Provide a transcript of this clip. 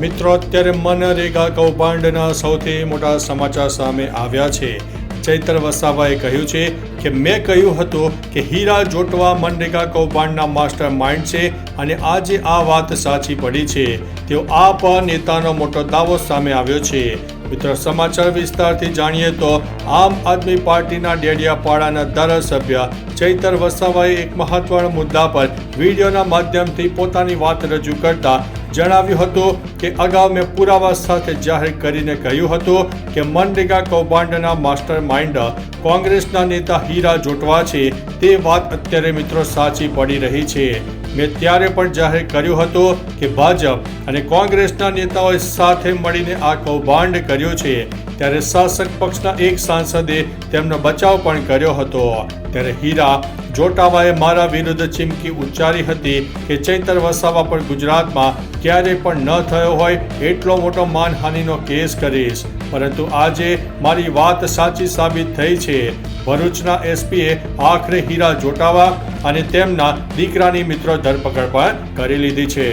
મિત્રો, અત્યારે મનરેગા કૌભાંડના સૌથી મોટા સમાચાર સામે આવ્યા છે. ચૈતર વસાવાએ કહ્યું છે કે, મેં કહ્યું હતું કે હીરા જોટવા મનરેગા કૌભાંડના માસ્ટર માઇન્ડ છે અને આજે આ વાત સાચી પડી છે. તેઓ આ પણ નેતાનો મોટો દાવો સામે આવ્યો છે. મિત્રો, સમાચાર વિસ્તારથી જાણીએ તો આમ આદમી પાર્ટીના ડેડિયાપાડાના ધારાસભ્ય ચૈતર વસાવાએ એક મહત્વના મુદ્દા પર વિડીયોના માધ્યમથી પોતાની વાત રજૂ કરતા જણાવ્યું હતું કે અગાઉ મેં પુરાવા સાથે જાહેર કરીને કહ્યું હતું કે મનરેગા કૌભાંડના માસ્ટર માઇન્ડ કોંગ્રેસના નેતા હીરા જોટવા છે. તે વાત અત્યારે મિત્રો સાચી પડી રહી છે. મેં ત્યારે પણ જાહેર કર્યું હતું કે ભાજપ અને કોંગ્રેસના નેતાઓએ સાથે મળીને આ કૌભાંડ કર્યું છે. ત્યારે શાસક પક્ષના એક સાંસદે તેમનો બચાવ પણ કર્યો હતો. ત્યારે હીરા જોટાવાએ મારા વિરુદ્ધ ચીમકી ઉચ્ચારી હતી કે ચૈતર વસાવા પણ ગુજરાતમાં ક્યારેય પણ ન થયો હોય એટલો મોટો માનહાનિનો કેસ કરીશ. પરંતુ આજે મારી વાત સાચી સાબિત થઈ છે. ભરૂચના એસપીએ આખરે હીરા જોટાવા અને તેમના દીકરાની મિત્રો ધરપકડ પણ કરી લીધી છે.